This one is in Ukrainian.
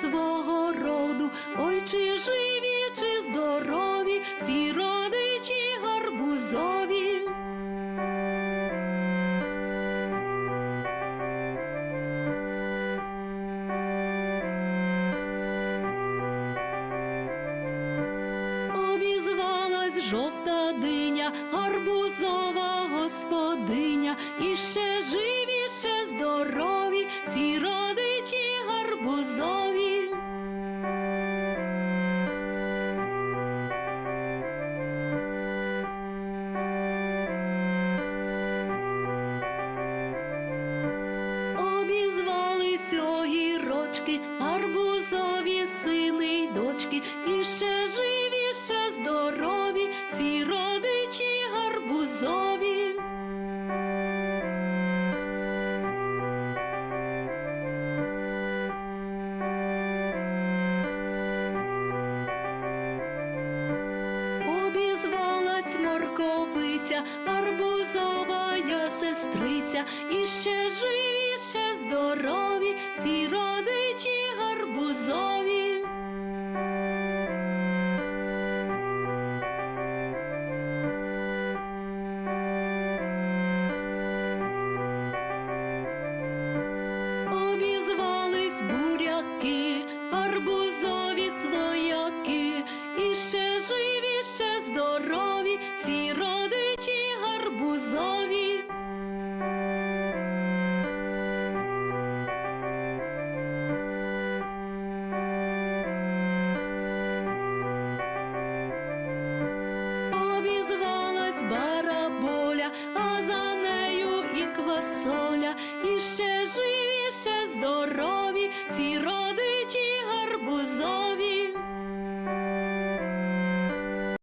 свого роду, ой, чи живі, чи здорові, всі родичі гарбузові. Обізвалась жовта диня, гарбузова господиня, і ще огірочки, гарбузові сини й дочки, і ще живі, ще здорові, всі родичі гарбузові. Обізвалась морковиця, арбузова сестриця, і ще живі, ще здорові, родичі 一些。